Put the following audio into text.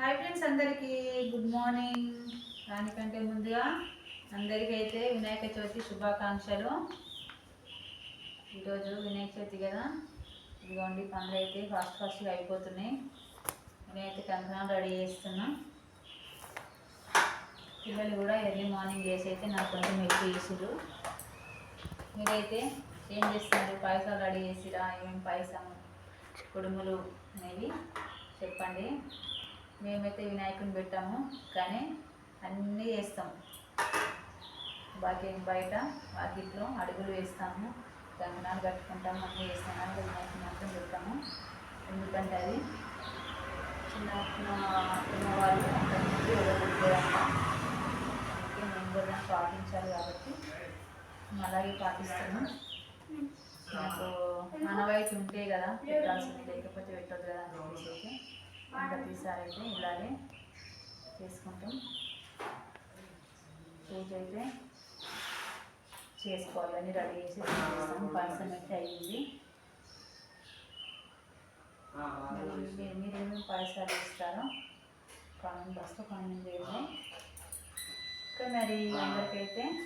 Hi friends అందరికీ good morning దానికంటే ముందుగా అందరికీ అయితే వినాయక చవితి శుభాకాంక్షలు. ఈరోజు వినాయక చవితి కదా. ఇదిగోండి పనులు అయితే ఫాస్ట్ ఫాస్ట్గా అయిపోతున్నాయి. నేనైతే కంకణాలు రెడీ చేస్తున్నా. పిల్లలు కూడా ఎర్లీ మార్నింగ్ చేసి అయితే నాకు కొంచెం ఎక్కువ చేసిరు మీరైతే ఏం చేస్తున్నారు? పాయసాలు రెడీ చేసిరా? ఏమేమి పాయసం? కుడుములు అనేవి చెప్పండి. మేమైతే వినాయకుని పెట్టాము కానీ అన్నీ చేస్తాం బాకీ బయట వాకిట్లో అడుగులు వేస్తాము గంగనాలు కట్టుకుంటాము అన్నీ వేస్తాము కానీ వినాయకుని మాత్రం పెట్టాము. ఎందుకంటే అది చిన్న చిన్న వాళ్ళు అక్కడి నుంచి అందుకే మేము కూడా పాటించాలి కాబట్టి అలాగే పాటిస్తాము. నాకు వయసు ఉంటే కదా పెట్టాల్సింది లేకపోతే పెట్టదు కదా అని చెప్పేసి అయితే ఇంకా ప్రతిసారి అయితే ఇలాగే చేసుకుంటాం. పూజ అయితే చేసుకోవాలి. అని రెడీ చేసి చేస్తాం పాయసం అయితే అయ్యింది. మరి మీరు మీరేమేమి పాయసాలు ఇస్తారో కామెంట్ బాక్స్లో కామెంట్ చేయండి ఇంకా మరి అందరికైతే